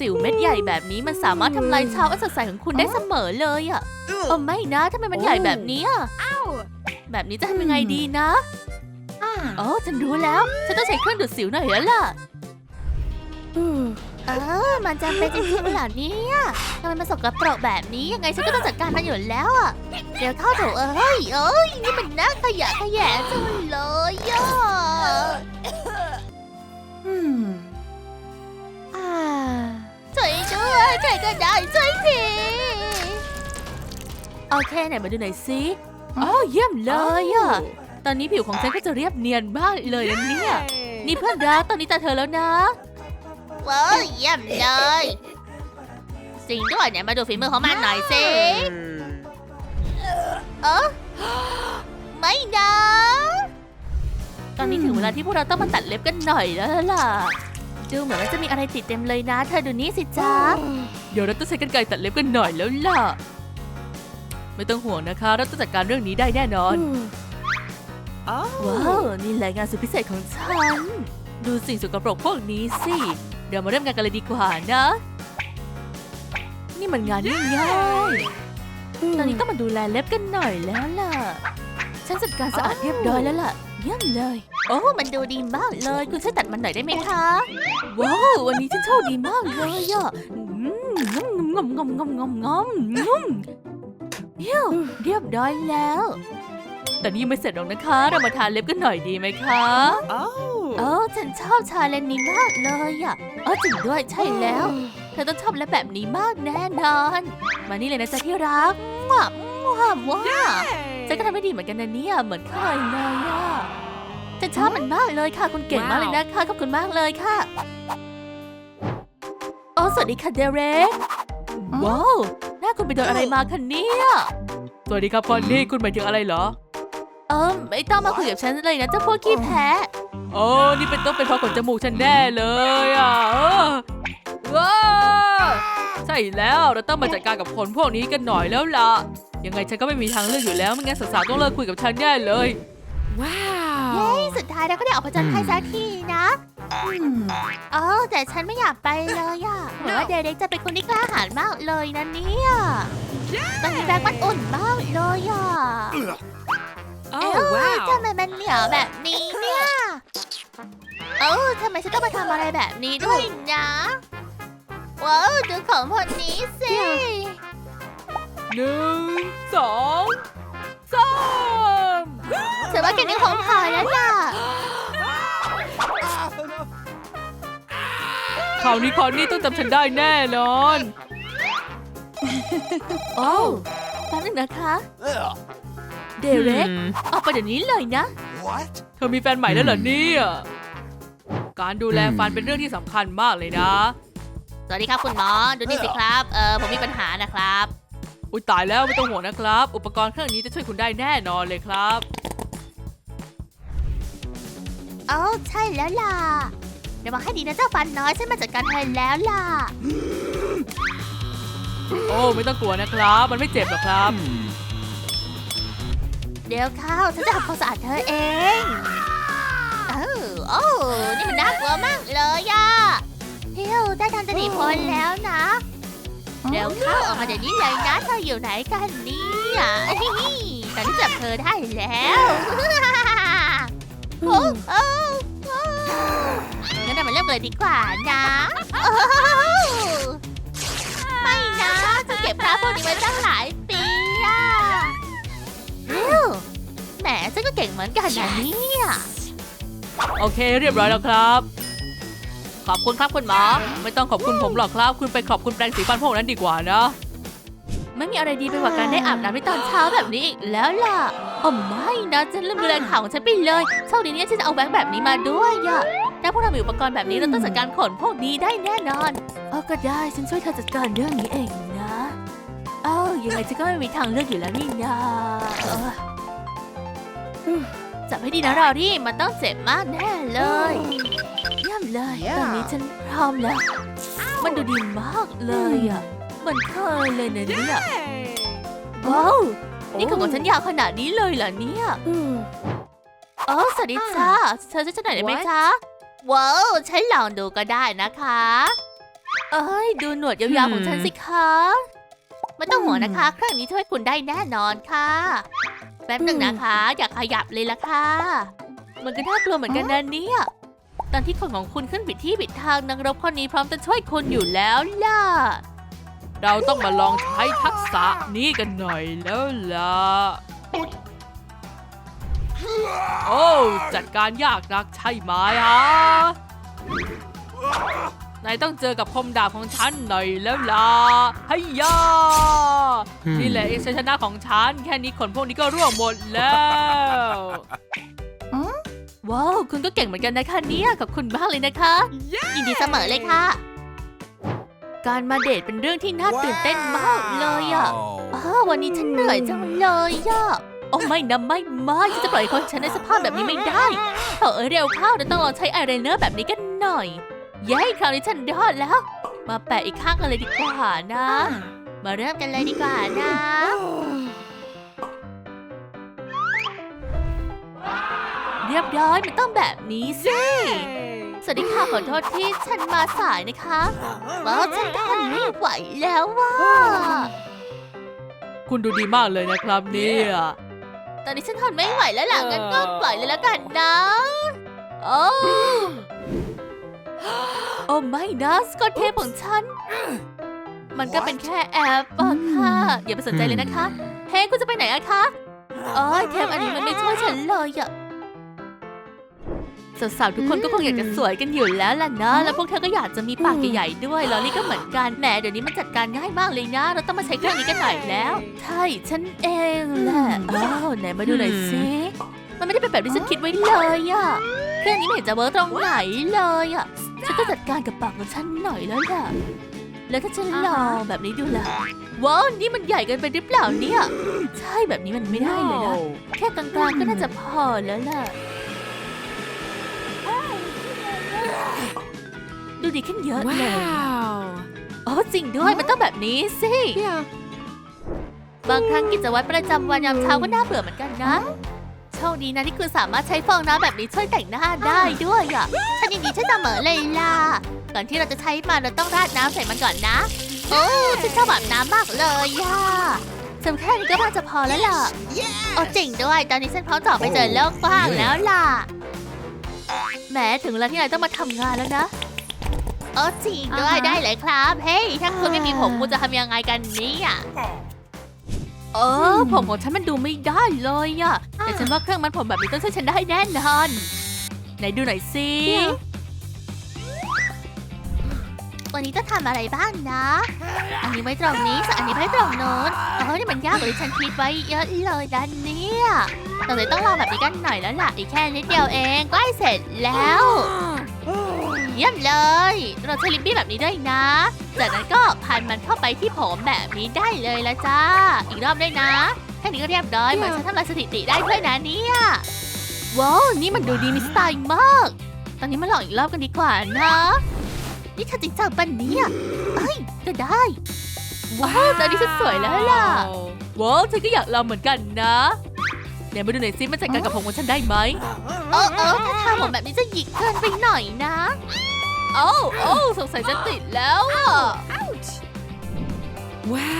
สิวเม็ดใหญ่แบบนี้มันสามารถทำลายเช้าอันสดใสของคุณได้เสมอเลยอะโอ้ไม่นะทำไมมันใหญ่แบบนี้อะแบบนี้จะทำยังไงดีนะโอ้ฉันรู้แล้ว ฉันต้องใช้เครื่องดูดสิวหน่อยแล้วล่ะเออ มันจำเป็นจริงๆเหรอเนี่ยทำไมมันสกปรกแบบนี้ยังไงฉันก็ต้องจัดการมันอยู่แล้วอะเดี๋ยวเข้าโถเอ้ยเอ้ยนี่มันน่าขยะแขยะจังเลยอะอ่ ด้วยใครก็ได้ช่วยทีโอเคไหนมาดูหน่อยสิอ๋อเยี่ยมเลยอะตอนนี้ผิวของฉันก็จะเรียบเนียนมากเลยนะเนี่ยนี่เพื่อนรักตอนนี้ตาเธอแล้วนะว้าวเยี่ยมเลยจริงด้วยเนี่ยมาดูฝีมือของมันหน่อยสิเออไม่นะตอนนี้ถึงเวลาที่พวกเราต้องมาตัดเล็บกันหน่อยแล้วล่ะ ดูเหมือนว่าจะมีอะไรติดเต็มเลยนะ เธอดูนี่สิจ๊ะ เดี๋ยวเราต้องใช้กันไกรตัดเล็บกันหน่อยแล้วล่ะ ไม่ต้องห่วงนะคะ เราต้องจัดการเรื่องนี้ได้แน่นอน ว้าว นี่แหละงานสุดพิเศษของฉัน ดูสิ่งสกปรกพวกนี้สิ เดี๋ยวมาเริ่มงานกันเลยดีกว่านะ นี่มันงานง่ายๆตอนนี้ต้องมาดูแลเล็บกันหน่อยแล้วล่ะ ฉันจัดการสะอาดเรียบร้อยแล้วล่ะ เยี่ยมเลย โอ้ มันดูดีมากเลย คุณช่วยตัดมันหน่อยได้ไหมคะ ว้าว วันนี้ฉันโชคดีมากเลยอะอืมงมงมงมงมงมงมงมเยี่ยมเรียบร้อยแล้ว แต่นี่ยังไม่เสร็จหรอกนะคะ เรามาทาเล็บกันหน่อยดีไหมคะเออฉันชอบชาเลนนี้มากเลยอะเออจริงด้วยใช่แล้ว เธอต้องชอบและแบบนี้มากแน่นอน มานี่เลยนะจ๊ะที่รักว้าวว้าวว้าว ฉันก็ทำได้ดีเหมือนกันนะเนี่ย เหมือนเคยเลยอะฉันชอบมันมากเลยค่ะ คุณเก่งมากเลยนะคะขอบคุณมากเลยค่ะ โอ้สวัสดีค่ะเดเรกว้าว หน้าคุณไปโดนอะไรมาคะเนี่ย สวัสดีครับคอนนี่คุณหมายถึงอะไรเหรอ เออไม่ต้องมาคุยกับฉันเลยนะเจ้าพวกขี้แพ้โอ้นี่เป็นต้องเป็นเพราะขนจมูกฉันแน่เลยอะเออว้าวใช่แล้วเราต้องมาจัดการกับคนพวกนี้กันหน่อยแล้วล่ะ ยังไงฉันก็ไม่มีทางเลือกอยู่แล้วไม่งั้นสาวๆต้องเลิกคุยกับฉันแน่เลย ว้าเย้สุดท้ายเราก็ได้ออกผจญภัยสักทีนะเออแต่ฉันไม่อยากไปเลยอะเหมือนว่าเดเร็กจะเป็นคนที่กล้าหาญมากเลยนะเนี่ยตอนนี้แบงค์มันอุ่นมากเลยอะโอ้เอ้าว้าวทำไมมันเหนียวแบบนี้เนี่ยเออทำไมฉันต้องมาทำอะไรแบบนี้ด้วยนะว้าวดูของพวกนี้สิ หนึ่งสองสามฉันว่าแกนี่คงพอแล้วล่ะคราวนี้คอนนี่ต้องจำฉันได้แน่นอนโอ้แป๊บนึงนะคะ เดเร็กออกไปเดี๋ยวนี้เลยนะ What? เธอมีแฟนใหม่แล้วเหรอเนี่ย การดูแลฟันเป็นเรื่องที่สำคัญมากเลยนะ สวัสดีครับคุณหมอ ดูนี่สิครับ เออผมมีปัญหานะครับ อุ้ยตายแล้วไม่ต้องห่วงนะครับ อุปกรณ์เครื่องนี้จะช่วยคุณได้แน่นอนเลยครับเอ้าใช่แล้วล่ะเดี๋ยวมาให้ดีนะเจ้าฟันน้อยฉันมาจัดการแทนแล้วล่ะ โอ้ไม่ต้องกลัวนะครับ มันไม่เจ็บหรอกครับ เดี๋ยวเข้าฉันจะทำความสะอาดเธอเองเออโอ้นี่มันน่ากลัวมากเลยอะเฮียวได้ทางจะหนีพ้นแล้วนะ เดี๋ยวเข้าออกมาเดี๋ยวนี้เลยนะเธออยู่ไหนกันเนี่ยฮิฮิตอนนี้จับเธอได้แล้วโอ้โอ้โอ้งั้นเรามาเริ่มเลยดีกว่านะโอ้ไม่นะจะเก็บพระพวกนี้ไว้ตั้งหลายปีอะเร็วแหมฉันก็เก่งเหมือนกันนะเนี่ยโอเค เรียบร้อยแล้วครับ ขอบคุณครับคุณหมอ ไม่ต้องขอบคุณผมหรอกครับ คุณไปขอบคุณแปรงสีฟันพวกนั้นดีกว่านะไม่มีอะไรดีไปกว่าการได้อาบน้ำในตอนเช้าแบบนี้อีกแล้วล่ะโอ้ไม่นะฉันลืมดูแลข่าของฉันไปเลยโชคดีเนี่ยที่จะเอาแบงค์แบบนี้มาด้วยอะถ้าพวกเรามีอุปกรณ์แบบนี้เราต้องจัดการขนพวกนี้ได้แน่นอนเออก็ได้ฉันช่วยเธอจัดการเรื่องนี้เองนะเอ้ายังไงฉันก็ไม่มีทางเลือกอยู่แล้วนี่นาเอออืมจับให้ดีนะเราที่มันต้องเจ็บมากแน่เลย เยี่ยมเลย ตอนนี้ฉันพร้อมแล้ว มันดูดีมากเลยอะ มันเคยเลยนะเนี่ยว้าวนี่ขนของฉันยาวขนาดนี้เลยเหรอเนี่ยโอ้สวัสดีจ้าเธอจะฉันหน่อยได้ไหม What? จ๊ะว้าวฉันลองดูก็ได้นะคะ เอ้ย ดูหนวดยาวๆของฉันสิคะไม่ต้องห่วงนะคะ เครื่องนี้ช่วยคุณได้แน่นอนค่ะ แป๊บหนึ่งนะคะ อย่าขยับเลยละค่ะ มันก็น่ากลัวเหมือนกันนะเนี่ย ตอนที่คนของคุณขึ้นผิดที่ผิดทางนางรบคนนี้พร้อมจะช่วยคุณอยู่แล้วล่ะ เราต้องมาลองใช้ทักษะนี้กันหน่อยแล้วล่ะ โอ้ จัดการยากนักใช่ไหมฮะนายต้องเจอกับคมดาบของฉันหน่อยแล้วล่ะให้ยานี่แหละเอกชัยชนะของฉัน แค่นี้คนพวกนี้ก็ร่วงหมดแล้ว ว้าว คุณก็เก่งเหมือนกันนะคะเนี่ยขอบคุณมากเลยนะคะยินดีเสมอเลยค่ะ การมาเดทเป็นเรื่องที่น่าตื่นเต้นมากเลยอะอ้าววันนี้ฉันเหนื่อยจังเลยอะโอ้ไม่นะไม่ไม่ฉันจะปล่อยให้คนฉันในสภาพแบบนี้ไม่ได้เถอะเอ้ยเร็วเข้าเราต้องลองใช้อายไลเนอร์แบบนี้กันหน่อย เย้คราวนี้ฉันรอดแล้ว มาแปะอีกข้างกันเลยดีกว่านะ มาเริ่มกันเลยดีกว่านะ เรียบร้อยมันต้องแบบนี้สิ สวัสดีค่ะขอโทษที่ฉันมาสายนะคะว้าวฉันทนไม่ไหวแล้วว่ะคุณดูดีมากเลยนะครับเนี่ย ตอนนี้ฉันทนไม่ไหวแล้วล่ะงั้นก็ปล่อยเลยแล้วกันนะ โอ้โอ้ไม่นะสกอตเทปของฉัน มันก็เป็นแค่แอปอะค่ะ อย่าไปสนใจเลยนะคะ เฮ้ยคุณจะไปไหนอะคะโอ้ยเทปอันนี้มันไม่ช่วยฉันเลยอะ สาวๆทุกคนก็คงอยากจะสวยกันอยู่แล้วล่ะนะ แล้วพวกเธอก็อยากจะมีปากใหญ่ๆด้วยลอลี่ก็เหมือนกันแหมเดี๋ยวนี้มันจัดการง่ายมากเลยนะ เราต้องมาใช้เครื่องนี้กันหน่อยแล้ว ใช่ฉันเองแหละอ้าวไหนมาดูหน่อยสิมันไม่ได้เป็นแบบที่ฉันคิดไว้เลยอะเครื่องนี้ไม่เห็นจะเวิร์กตรงไหนเลยอะฉันก็จัดการกับปากของฉันหน่อยแล้วล่ะแล้วถ้าฉันลองแบบนี้ดูล่ะว้าวนี่มันใหญ่เกินไปหรือเปล่าเนี่ย ใช่แบบนี้มันไม่ได้เลยนะแค่กลางๆก็น่าจะพอแล้วล่ะ ดูดีขึ้นเยอะเลยโอ้จริงด้วยมันต้องแบบนี้สิบางครั้งกิจวัตรประจำวันยามเช้าก็น่าเบื่อเหมือนกันนะ โชคดีนะที่คุณสามารถใช้ฟองน้ำแบบนี้ช่วยแต่งหน้าได้ด้วยอะ ฉันยินดีช่วยเสมอเลยล่ะ ก่อนที่เราจะใช้มันเราต้องราดน้ำใส่มันก่อนนะ โอ้ฉันชอบอาบน้ำมากเลยอะสำแค่นี้ก็น่าจะพอแล้วล่ะ โอ้จริงด้วย ตอนนี้ฉันพร้อมจะออกไปเจอโลกกว้างแล้วล่ะ แหมถึงเวลาที่นายต้องมาทำงานแล้วนะ โอ้จริงด้วยอ่าฮะ ได้เลยครับ เฮ้ย ถ้าคุณไม่มีผมคุณจะทำยังไงกันเนี่ย เออผมของฉันมันดูไม่ได้เลยอะแต่ฉันว่าเครื่องมันผมแบบนี้ต้องช่วยฉันได้แน่นอน ไหนดูหน่อยสิวันนี้จะทำอะไรบ้างนะ อันนี้ไว้ตรงนี้ส่วนอันนี้ไว้ตรงโน้นเออนี่มันยากกว่าที่ฉันคิดไว้เยอะเลยนะเนี่ยแต่เลยต้องลองแบบนี้กันหน่อยแล้วล่ะ อีกแค่นิดเดียวเองใกล้เสร็จแล้ว เยี่ยมเลย เราใช้ลิปบี้แบบนี้ด้วยนะ จากนั้นก็พันมันเข้าไปที่ผมแบบนี้ได้เลยละจ้า อีกรอบด้วยนะ แค่นี้ก็เรียบร้อยเหมือนฉันทำลายสถิติได้ด้วยนะเนี่ย ว้าว นี่มันดูดีมีสไตล์มาก ตอนนี้มาลองอีกรอบกันดีกว่านะ นี่เธอจริงจังปะเนี่ยเอ้ยก็ได้ ว้าว ตอนนี้ฉันสวยแล้วล่ะ ว้าวฉันก็อยากลองเหมือนกันนะ เดี๋ยวมาดูหน่อยซิมันจัดการกับผมของฉันได้ไหมเออเออถ้าทำผมแบบนี้จะหยิกเกินไปหน่อยนะ โอ้โอ้สงสัยจะติดแล้วอะว้าว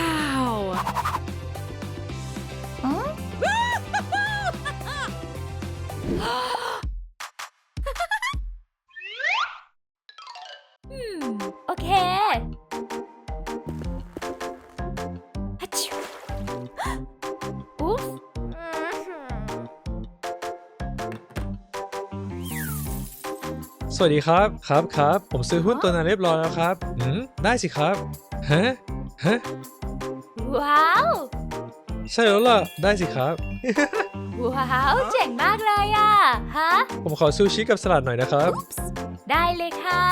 วัสดีครับ ครับครับ ผมซื้อหุ้นตัวนั้นเรียบร้อยแล้วครับอืมได้สิครับ ฮะ ฮะ ว้าว ใช่แล้วล่ะ ได้สิครับ ว้าว เจ๋งมากเลยอะ ฮะ ผมขอซูชิกับสลัดหน่อยนะครับ ได้เลยค่ะ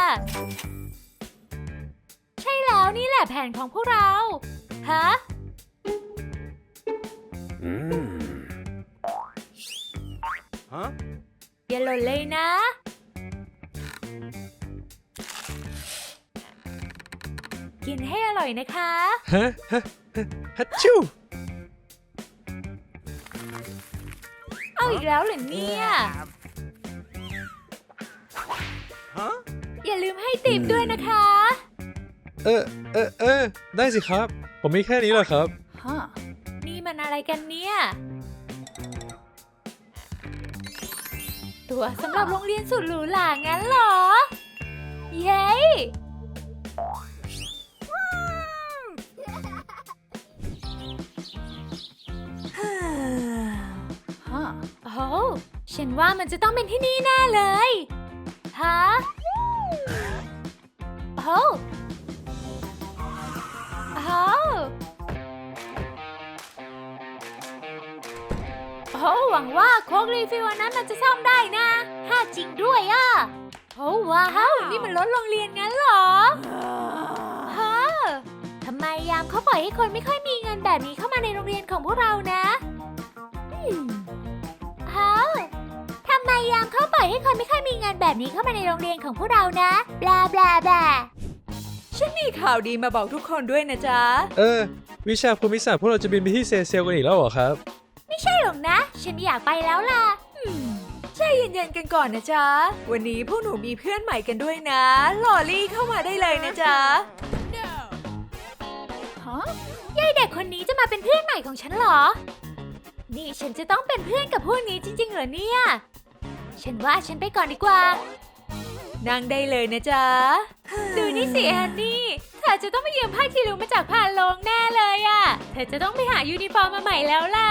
ใช่แล้วนี่แหละแผนของพวกเรา ฮะ Huh? อย่าหล่นเลยนะ กินให้อร่อยนะคะฮะฮะฮะฮัชชูเอาอีกแล้วเหรอเนี่ย Huh? อย่าลืมให้ติปด้วยนะคะ เออเออเออได้สิครับ ผมมีแค่นี้แหละครับ ฮะ นี่มันอะไรกันเนี่ย ตัวสำหรับโรงเรียนสุดหรูหรางั้นเหรอ เย้ ฉันว่ามันจะต้องเป็นที่นี่แน่เลยฮะโอ้โอ้โอ้หวังว่าโค้กรีฟิลอันนั้นมันจะซ่อมได้นะฮ่าจริงด้วยอะโอ้ว้าวนี่มันรถโรงเรียนงั้นเหรอฮะทำไมยามเขาปล่อยให้คนไม่ค่อยมีเงินแบบนี้เข้ามาในโรงเรียนของพวกเรานะ ทำไมยามเขาปล่อยให้คนไม่ค่อยมีเงินแบบนี้เข้ามาในโรงเรียนของพวกเรานะ บลาบลาบลาฉันมีข่าวดีมาบอกทุกคนด้วยนะจ๊ะ เออ วิชาภูมิศาสตร์พวกเราจะบินไปที่เซเซลกันอีกแล้วเหรอครับ ไม่ใช่หรอกนะ ฉันไม่อยากไปแล้วล่ะใจเย็นๆกันก่อนนะจ๊ะ วันนี้พวกหนูมีเพื่อนใหม่กันด้วยนะ ลอลี่เข้ามาได้เลยนะจ๊ะฮะยายเด็กคนนี้จะมาเป็นเพื่อนใหม่ของฉันเหรอ นี่ฉันจะต้องเป็นเพื่อนกับพวกนี้จริงๆเหรอเนี่ย ฉันว่าฉันไปก่อนดีกว่า นั่งได้เลยนะจ๊ะ ดูนี่สิแอนนี่ เธอจะต้องไปยืมผ้าคีริ้วมาจากพานโลงแน่เลยอะเธอจะต้องไปหายูนิฟอร์มมาใหม่แล้วล่ะ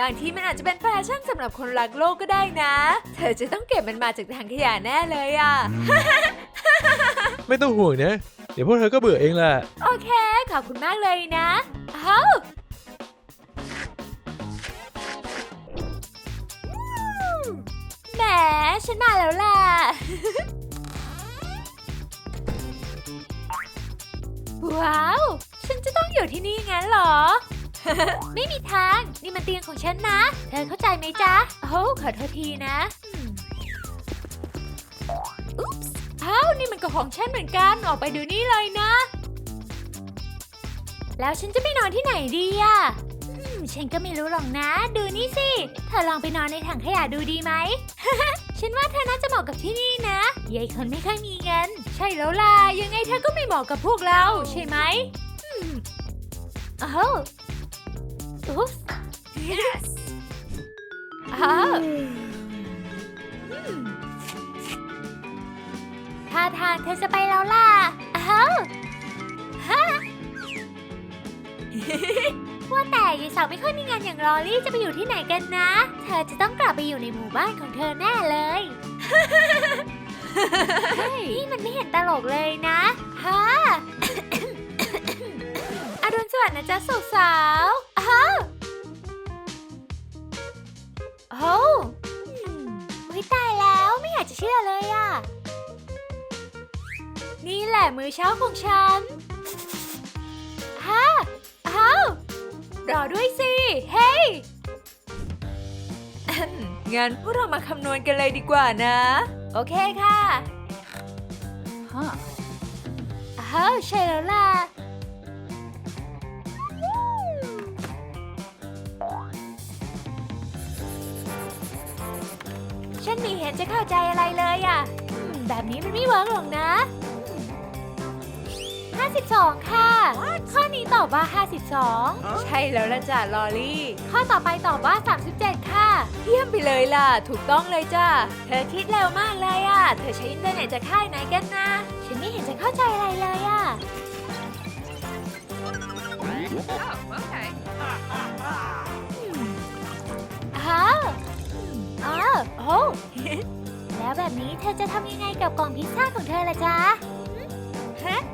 บางทีมันอาจจะเป็นแฟชั่นสำหรับคนรักโลกก็ได้นะ เธอจะต้องเก็บมันมาจากถังขยะแน่เลยอะ ไม่ต้องห่วงนะ เดี๋ยวพวกเธอก็เบื่อเองแหละ โอเค ขอบคุณมากเลยนะ เอ้า แหมฉันมาแล้วล่ะว้าว ฉันจะต้องอยู่ที่นี่งั้นเหรอ ไม่มีทาง นี่มันเตียงของฉันนะ เธอเข้าใจไหมจ๊ะ โอ้ขอโทษทีนะอืมอุ๊ปส์เอ้านี่มันก็ของฉันเหมือนกัน ออกไปเดูนี่เลยนะ แล้วฉันจะไปนอนที่ไหนดีอะอืม ฉันก็ไม่รู้หรอกนะ ดูนี่สิ เธอลองไปนอนในถังขยะดูดีไหม ฉันว่าเธอน่าจะเหมาะกับที่นี่นะยายคนไม่ค่อยมีเงิน ใช่แล้วล่ะ ยังไงเธอก็ไม่เหมาะกับพวกเราใช่ไหมอืมอ้าวอุ๊บ yes อ้าวอืมท่าทางเธอจะไปแล้วล่ะอ้าวฮะ ว่าแต่ยายสาวไม่ค่อยมีงานอย่างลอรี่จะไปอยู่ที่ไหนกันนะ เธอจะต้องกลับไปอยู่ในหมู่บ้านของเธอแน่เลยเฮ้ยนี่มันไม่เห็นตลกเลยนะฮะอรุณสวัสดิ์นะจ๊ะสุสาวอ้าวโอ้อืมอุ๊ยตายแล้วไม่อยากจะเชื่อเลยอะนี่แหละมื้อเช้าของฉันฮะอ้าว รอด้วยสิ เฮ้ยงั้นพวกเรามาคำนวณกันเลยดีกว่านะ โอเคค่ะฮะอ้าวใช่แล้วล่ะฉันไมีเห็นจะเข้าใจอะไรเลยอะอืมแบบนี้มันไม่เวิร์กหรอกนะ 52 ค่ะ ข้อนี้ตอบว่า 52 ใช่แล้วละจ้ะลอลี่ ข้อต่อไปตอบว่า 37 ค่ะ เยี่ยมไปเลยล่ะ ถูกต้องเลยจ้ะ เธอคิดเร็วมากเลยอะ เธอใช้อินเทอร์เน็ตจากค่ายไหนกันนะ ฉันไม่เห็นจะเข้าใจอะไรเลยอะ อ้าวอ้าวโอ้ แล้วแบบนี้เธอจะทำยังไงกับกล่องพิซซ่าของเธอล่ะจ๊ะฮะแหม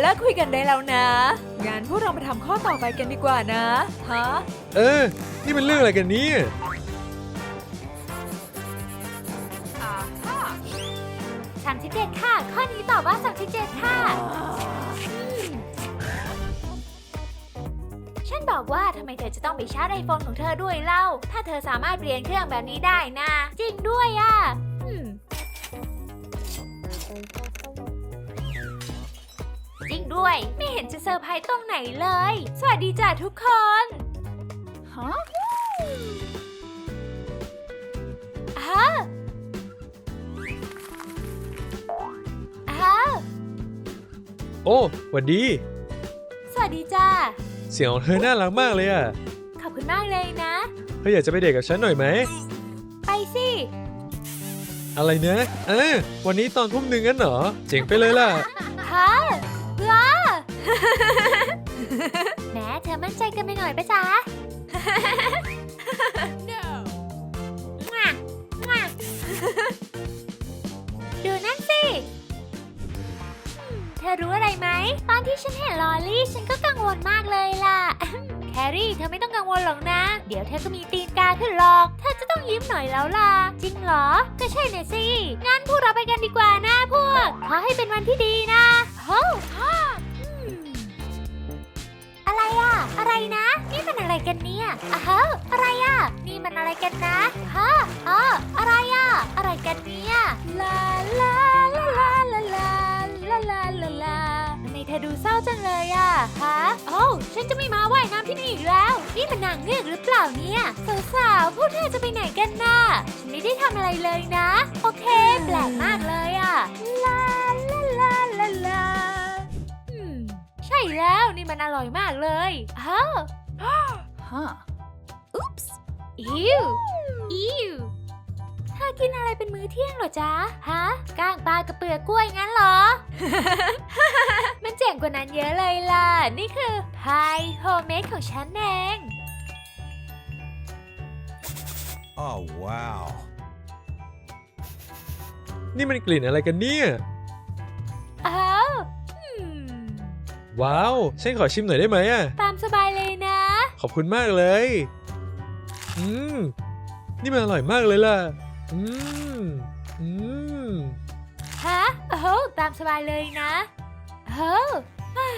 เลิกคุยกันได้แล้วนะงั้นพวกเรามาทำข้อต่อไปกันดีกว่านะฮะเออ นี่มันเรื่องอะไรกันเนี่ย37ค่ะ ข้อนี้ตอบว่า37ค่ะอืมฉันบอกว่าทำไมเธอจะต้องไปชาร์จไอโฟนของเธอด้วยเล่า ถ้าเธอสามารถเปลี่ยนเครื่องแบบนี้ได้นะ จริงด้วยอะ จริงด้วย ไม่เห็นจะเซอร์ไพรส์ตรงไหนเลย สวัสดีจ้ะทุกคนฮะฮะอโอ้หวัดดี สวัสดีจ้า เสียงของเธอน่ารักมากเลยอะขอบคุณมากเลยนะ เธออยากจะไปเดทกับฉันหน่อยไหม ไปสิ อะไรนะเออวันนี้ตอนทุ่มหนึ่งงั้นเหรอ เจ๋งไปเลยล่ะ ฮะว้า แหมเธอมั่นใจกันไปหน่อยปะจ๊ะมั่วมั่วดูนั่นสิอืมเธอรู้อะไรไหม ตอนที่ฉันเห็นลอรี่ ฉันก็กังวลมากเลยล่ะ แครี่ เธอไม่ต้องกังวลหรอกนะ เดี๋ยวเธอก็มีตีนกาขึ้นหรอก เธอจะต้องยิ้มหน่อยแล้วล่ะ จริงเหรอ ก็ใช่น่ะสิ งั้นพวกเราไปกันดีกว่านะพวก ขอให้เป็นวันที่ดีนะโอ้อืม อะไรอะอะไรนะ นี่มันอะไรกันเนี่ยอะฮะอะไรอะนี่มันอะไรกันนะฮะอ๋ออะไรอะอะไรกันเนี่ยลาลาลาลาลาลาลาลาลาลาไมเธอดูเศร้าจังเลยอะฮะโอ้าฉันจะไม่มาว่ายน้ำที่นี่อีกแล้ว นี่มันนางเงือกหรือเปล่าเนี่ยสาวๆพวกเธอจะไปไหนกันน่ะฉันไม่ได้ทำอะไรเลยนะ โอเค แปลกมากเลยอะลาลาลาลาลา ช่แล้วนี่มันอร่อยมากเลยอ้าวฮะอิวอิวเธอกินอะไรเป็นมื้อเที่ยงเหรอจ๊ะ ฮะก้างปลากับเปลือกกล้วยงั้นเหรอ มันเจ๋งกว่านั้นเยอะเลยล่ะ นี่คือพายโฮมเมดของฉันเอง Oh, wow. นี่มันกลิ่นอะไรกันเนี่ยอ้าวอืม ว้าวฉันขอชิมหน่อยได้ไหมอะตามสบายเลยนะ ขอบคุณมากเลย อืม นี่มันอร่อยมากเลยล่ะ อืม อืม ฮะ โอ้โหตามสบายเลยนะโอ้โหอ่า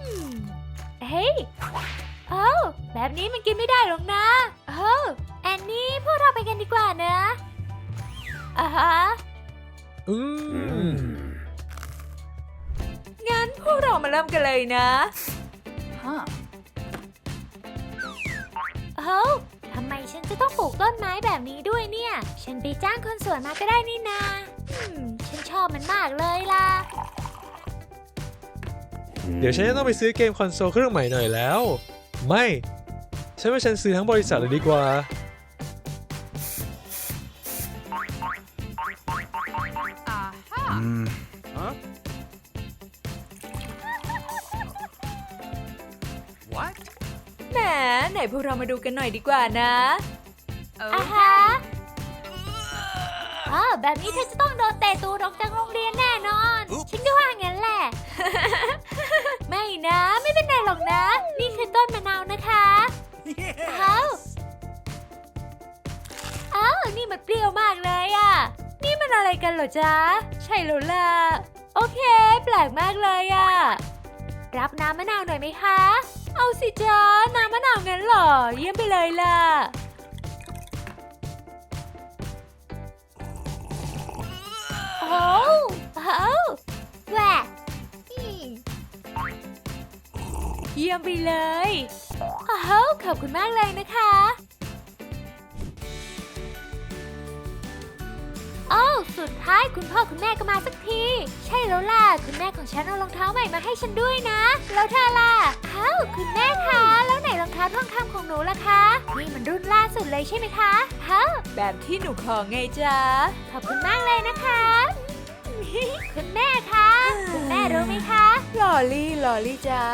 อืมเฮ้ยโอ้าแบบนี้มันกินไม่ได้หรอกนะโอ้แอนนี่พวกเราไปกันดีกว่านะอ่าฮะ อืม งั้นพวกเรามาเริ่มกันเลยนะฮะโอ้ทำไมฉันจะต้องปลูกต้นไม้แบบนี้ด้วยเนี่ย ฉันไปจ้างคนสวนมาก็ได้นี่นาอืมฉันชอบมันมากเลยล่ะ เดี๋ยวฉันจะต้องไปซื้อเกมคอนโซลเครื่องใหม่หน่อยแล้ว ไม่ ฉันว่าฉันซื้อทั้งบริษัทเลยดีกว่า วกเรามาดูกันหน่อยดีกว่านะอ่าฮะอ๋อแบบนี้เธอจะต้องโดนเตะตูดออกจากโรงเรียนแน่นอนอุ๊บฉันก็ว่างั้นแหละ ไม่นะ ไม่เป็นไรหรอกนะ นี่คือต้นมะนาวนะคะเอ้าเอ้านี่มันเปรี้ยวมากเลยอะนี่มันอะไรกันเหรอจ๊ะ ใช่แล้วล่ะ โอเค แปลกมากเลยอะรับน้ำมะนาวหน่อยไหมคะ เอาสิจ๊ะน้ำมะนาวงั้นเหรอ เยี่ยมไปเลยล่ะ โอ้โอ้แหวะอืมเยี่ยมไปเลยโอ้าวขอบคุณมากเลยนะคะโอ้าวสุดท้ายคุณพ่อคุณแม่ก็มาสักที ใช่แล้วล่ะ คุณแม่ของฉันเอารองเท้าใหม่มาให้ฉันด้วยนะ แล้วเธอล่ะอ้าว คุณแม่คะ แล้วไหนรองเท้าทองคำของหนูล่ะคะ นี่มันรุ่นล่าสุดเลยใช่ไหมคะอ้าวแบบที่หนูขอไงจ๊ะ ขอบคุณมากเลยนะคะ คุณแม่คะ คุณแม่รู้ไหมคะ ลอลี่ลอลี่จ๊ะ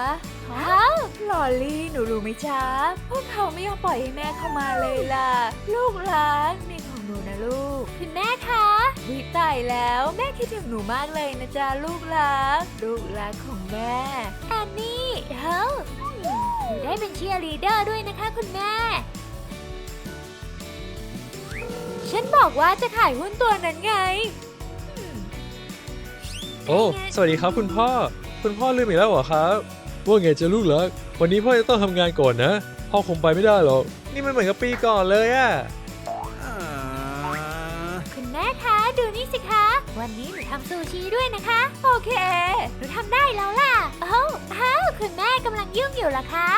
เอ้าลอลี่หนูรู้ไหมจ๊ะ พวกเขาไม่ยอมปล่อยให้แม่เข้ามาเลยล่ะ ลูกรักนี่ของ หนูนะลูกคุณแม่คะวิตายแล้วแม่คิดถึงหนูมากเลยนะจ๊ะลูกรัก ลูกรักของแม่แอนนี่เฮ้าหนูได้เป็นเชียร์ลีดเดอร์ด้วยนะคะคุณแม่ ฉันบอกว่าจะขายหุ้นตัวนั้นไง โอ้ สวัสดีครับคุณพ่อ คุณพ่อลืมอีกแล้วเหรอครับ ว่าไงจะลูกรักวันนี้พ่อจะต้องทำงานก่อนนะ พ่อคงไปไม่ได้หรอก นี่มันเหมือนกับปีก่อนเลยอะ ชิด้วยนะคะ โอเค หนูทำได้แล้วล่ะเอ้าเอ้าคุณแม่กำลังยุ่งอยู่เหรอคะ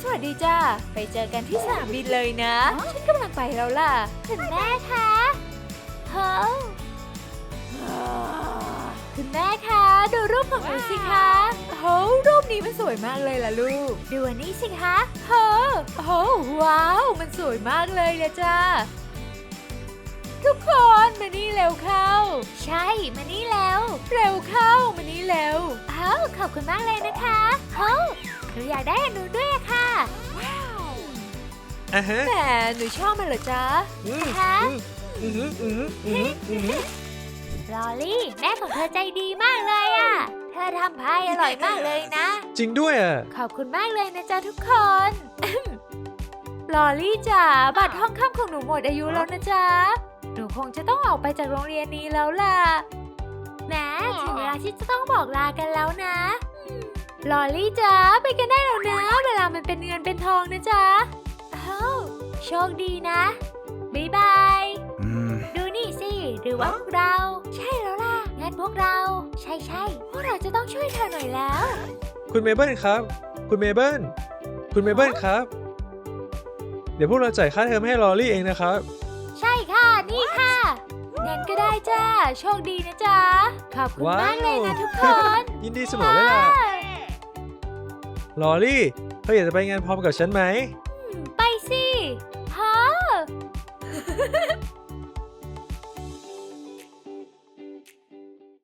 สวัสดีจ้าไปเจอกันที่สนามบินเลยนะ ฉันกำลังไปแล้วล่ะ คุณแม่คะเฮ้าคุณแม่คะดูรูปของหนูสิคะโอ้รูปนี้มันสวยมากเลยล่ะลูก ดูอันนี้สิคะเฮ้อโอ้ว้าว มันสวยมากเลยนะจ้า ทุกคนมานี่เร็วเข้า ใช่มานี่แล้ว เร็วเข้ามานี่เร็วเอ้าขอบคุณมากเลยนะคะเฮ้าหนูอยากได้อันนู้นด้วยอะค่ะอะฮะแหมหนูชอบมันเหรอจ๊ะอืมคะอืมอืมอืมอืมอืมลอลี่แม่ของเธอใจดีมากเลยอะเธอทำพายอร่อยมากเลยนะ จริงด้วยอะ ขอบคุณมากเลยนะจ๊ะทุกคนลอลี่จ๋าบัตรห้องค่ำของหนูหมดอายุแล้วนะจ๊ะ หนูคงจะต้องออกไปจากโรงเรียนนี้แล้วล่ะแหมถึงเวลาที่จะต้องบอกลากันแล้วนะลอลี่จ๋าไปกันได้แล้วนะ เวลามันเป็นเงินเป็นทองนะจ๊ะเอ้าโชคดีนะบ๊ายบาย Mm. ดูนี่สิหรือว่าพวกเรา ใช่แล้วล่ะ งั้นพวกเรา ใช่ใช่พวกเราจะต้องช่วยเธอหน่อยแล้ว คุณเมเบิลครับ คุณเมเบิลคุณเมเบิลครับ เดี๋ยวพวกเราจ่ายค่าเทอมให้ลอรี่เองนะครับ ใช่ค่ะ นี่ค่ะงั้นก็ได้จ้า โชคดีนะจ๊ะ ขอบคุณว้าว มากเลยนะทุกคนยินดีเสมอเลยล่ะลอรี่เธออยากจะไปงานพร้อมกับฉันไหม ไปสิฮะ